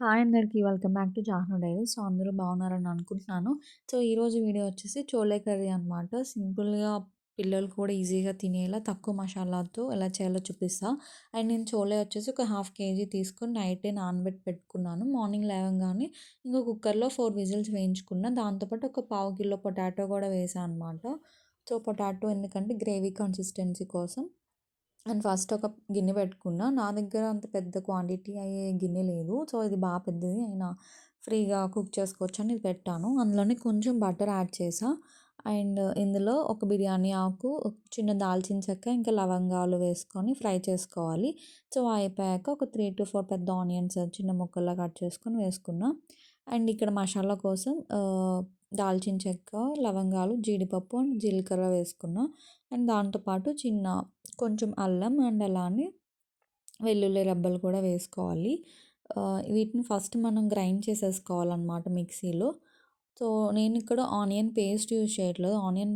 Hi అందరికీ welcome back to Jahnu diary so అందరూ బాగున్నారని అనుకుంటున్నాను. సో ఈరోజు వీడియో వచ్చేసి చోలే కర్రీ అనమాట సింపుల్గా పిల్లలు కూడా ఈజీగా తినేలా తక్కువ మసాలాతో ఎలా చేయాలో చూపిస్తా. అండ్ నేను చోలే వచ్చేసి ఒక హాఫ్ కేజీ తీసుకొని నైటే నానబెట్టి పెట్టుకున్నాను. మార్నింగ్ లేవగానే ఇంకా కుక్కర్లో ఫోర్ విజిల్స్ వేయించుకున్నా. దాంతోపాటు ఒక పావు కిలో పొటాటో కూడా వేసాను అనమాట సో పొటాటో ఎందుకంటే గ్రేవీ కన్సిస్టెన్సీ కోసం. అండ్ ఫస్ట్ ఒక గిన్నె పెట్టుకున్నా. నా దగ్గర అంత పెద్ద క్వాంటిటీ అయ్యే గిన్నె లేదు. సో ఇది బాగా పెద్దది అయినా ఫ్రీగా కుక్ చేసుకోవచ్చు అని ఇది పెట్టాను. అందులోనే కొంచెం బటర్ యాడ్ చేసా. అండ్ ఇందులో ఒక బిర్యానీ ఆకు చిన్న దాల్చిన చెక్క ఇంకా లవంగాలు వేసుకొని ఫ్రై చేసుకోవాలి. సో అయిపోయాక ఒక త్రీ టు ఫోర్ పెద్ద ఆనియన్స్ చిన్న ముక్కల్లా కట్ చేసుకొని వేసుకున్నా. అండ్ ఇక్కడ మసాలా కోసం దాల్చిన చెక్క లవంగాలు జీడిపప్పు అండ్ జీలకర్ర వేసుకున్నా. అండ్ దాంతోపాటు చిన్న కొంచెం అల్లం అండ్ అలానే వెల్లుల్లి రబ్బలు కూడా వేసుకోవాలి. వీటిని ఫస్ట్ మనం గ్రైండ్ చేసేసుకోవాలన్నమాట మిక్సీలో. సో నేను ఇక్కడ ఆనియన్ పేస్ట్ యూజ్ చేయట్లేదు. ఆనియన్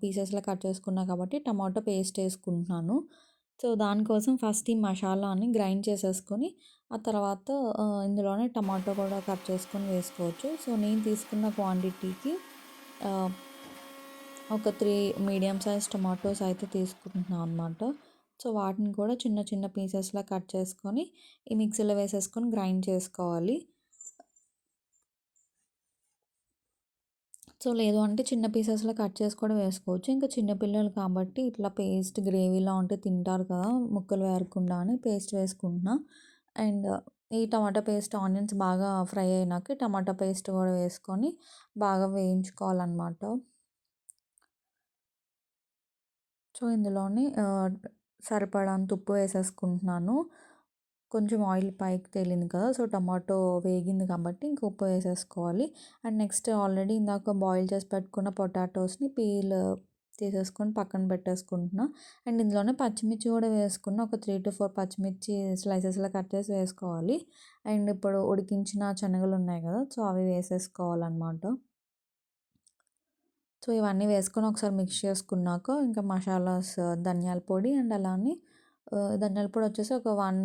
పీసెస్లో కట్ చేసుకున్నా కాబట్టి టమాటో పేస్ట్ వేసుకుంటున్నాను. సో దానికోసం ఫస్ట్ ఈ మసాలాని గ్రైండ్ చేసేసుకొని ఆ తర్వాత ఇందులోనే టమాటో కూడా కట్ చేసుకొని వేసుకోవచ్చు. సో నేను తీసుకున్న క్వాంటిటీకి ఒక త్రీ మీడియం సైజ్ టమాటోస్ అయితే తీసుకుంటున్నాను అనమాట సో వాటిని కూడా చిన్న చిన్న పీసెస్లా కట్ చేసుకొని ఈ మిక్సీలో వేసేసుకొని గ్రైండ్ చేసుకోవాలి. సో లేదు అంటే చిన్న పీసెస్లో కట్ చేసి కూడా వేసుకోవచ్చు. ఇంకా చిన్నపిల్లలు కాబట్టి ఇట్లా పేస్ట్ గ్రేవీలా ఉంటే తింటారు కదా ముక్కలు వేరకుండా అని పేస్ట్ వేసుకుంటున్నా. అండ్ ఈ టమాటా పేస్ట్ ఆనియన్స్ బాగా ఫ్రై అయినాక టమాటా పేస్ట్ కూడా వేసుకొని బాగా వేయించుకోవాలన్నమాట. సో ఇందులోని సరిపడంత ఉప్పు వేసేసుకుంటున్నాను. కొంచెం ఆయిల్ పైకి తేలింది కదా సో టమాటో వేగింది కాబట్టి ఇంక ఉప్పు వేసేసుకోవాలి. అండ్ నెక్స్ట్ ఆల్రెడీ ఇందాక బాయిల్ చేసి పెట్టుకున్న పొటాటోస్ని పీల్ తీసేసుకొని పక్కన పెట్టేసుకుంటున్నాను అండ్ ఇందులోనే పచ్చిమిర్చి కూడా వేసుకున్న. ఒక త్రీ టు ఫోర్ పచ్చిమిర్చి స్లైసెస్లో కట్ చేసి వేసుకోవాలి. అండ్ ఇప్పుడు ఉడికించిన శనగలు ఉన్నాయి కదా సో అవి వేసేసుకోవాలన్నమాట. సో ఇవన్నీ వేసుకొని ఒకసారి మిక్స్ చేసుకున్నాక ఇంకా మసాలాస్ ధనియాల పొడి అండ్ అలానే ధనియాల పొడి వచ్చేసి ఒక వన్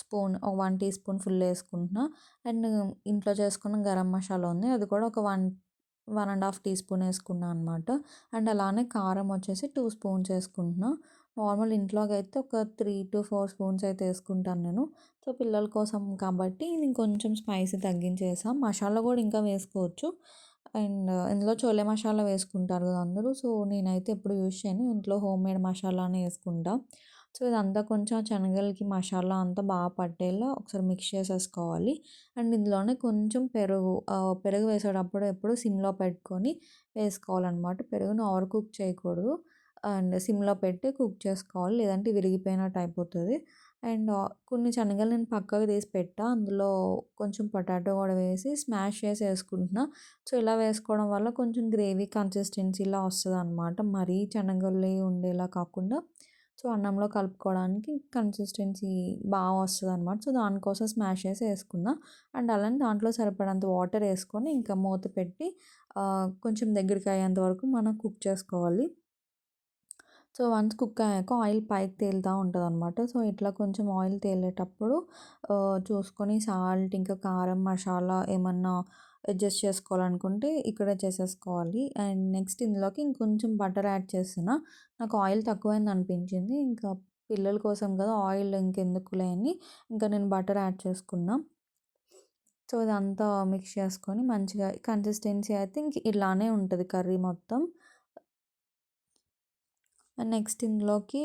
స్పూన్ ఒక వన్ టీ స్పూన్ ఫుల్ వేసుకుంటున్నా. అండ్ ఇంట్లో చేసుకున్న గరం మసాలా ఉంది. అది కూడా ఒక one one and half teaspoon వేసుకున్నాను అనమాట అండ్ అలానే కారం వచ్చేసి టూ స్పూన్స్ వేసుకుంటున్నా. నార్మల్ ఇంట్లోకి అయితే ఒక త్రీ టు ఫోర్ స్పూన్స్ అయితే వేసుకుంటాను నేను. సో పిల్లల కోసం కాబట్టి నేను కొంచెం స్పైసీ తగ్గించేసాం. మసాలా కూడా ఇంకా వేసుకోవచ్చు. అండ్ ఇందులో చోలే మసాలా వేసుకుంటారు కదా అందరూ. సో నేనైతే ఎప్పుడు యూజ్ చేయను. ఇంట్లో హోమ్ మేడ్ మసాలానే వేసుకుంటా. సో ఇదంతా కొంచెం శనగలకి మసాలా అంతా బాగా పట్టేలా ఒకసారి మిక్స్ చేసేసుకోవాలి. అండ్ ఇందులోనే కొంచెం పెరుగు పెరుగు వేసేటప్పుడు ఎప్పుడు సిమ్లో పెట్టుకొని వేసుకోవాలన్నమాట. పెరుగును ఓవర్ కుక్ చేయకూడదు. అండ్ సిమ్లో పెట్టి కుక్ చేసుకోవాలి. లేదంటే విరిగిపోయినట్టు అయిపోతుంది అండ్ కొన్ని శనగలు నేను పక్కకు తీసి పెట్టా. అందులో కొంచెం పొటాటో కూడా వేసి స్మాష్ చేసి వేసుకుంటున్నా సో ఇలా వేసుకోవడం వల్ల కొంచెం గ్రేవీ కన్సిస్టెన్సీలా వస్తుంది అనమాట మరీ శనగలు ఉండేలా కాకుండా. సో అన్నంలో కలుపుకోవడానికి కన్సిస్టెన్సీ బాగా వస్తుంది అనమాట సో దానికోసం స్మాష్ చేసి వేసుకున్నా. అండ్ అలానే దాంట్లో సరిపడంత వాటర్ వేసుకొని ఇంకా మూత పెట్టి కొంచెం దగ్గరికి అయ్యేంత వరకు మనం కుక్ చేసుకోవాలి. సో వన్స్ కుక్ అయ్యాక ఆయిల్ పైకి తేలుతూ ఉంటుంది అనమాట సో ఇట్లా కొంచెం ఆయిల్ తేలేటప్పుడు చూసుకొని సాల్ట్ ఇంకా కారం మసాలా ఏమన్నా అడ్జస్ట్ చేసుకోవాలనుకుంటే ఇక్కడే చేసేసుకోవాలి. అండ్ నెక్స్ట్ ఇందులోకి ఇంకొంచెం బటర్ యాడ్ చేసిన నాకు ఆయిల్ తక్కువైంది అనిపించింది. ఇంకా పిల్లల కోసం కదా ఆయిల్ ఇంకెందుకులే అని ఇంకా నేను బటర్ యాడ్ చేసుకున్నా. సో ఇదంతా మిక్స్ చేసుకొని మంచిగా కన్సిస్టెన్సీ అయితే ఇంక ఇలానే ఉంటుంది కర్రీ మొత్తం. అండ్ నెక్స్ట్ ఇందులోకి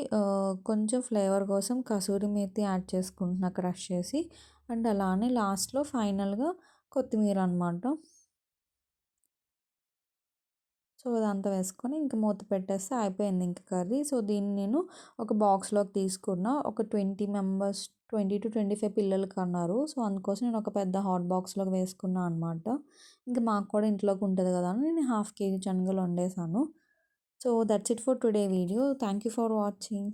కొంచెం ఫ్లేవర్ కోసం కసూరి మేతి యాడ్ చేసుకుంటున్నా క్రష్ చేసి. అండ్ అలానే లాస్ట్లో ఫైనల్గా కొత్తిమీర అనమాట సో ఇదంతా వేసుకొని ఇంక మూత పెట్టేస్తే అయిపోయింది ఇంక కర్రీ. సో దీన్ని నేను ఒక బాక్స్లోకి తీసుకున్న. ఒక twenty members twenty to twenty five పిల్లలకి అన్నారు. సో అందుకోసం నేను ఒక పెద్ద హాట్ బాక్స్లోకి వేసుకున్నాను అనమాట. ఇంకా మాకు కూడా ఇంట్లోకి ఉంటుంది కదా అని నేను హాఫ్ కేజీ శనగలు వండేసాను. So that's it for today video. Thank you for watching.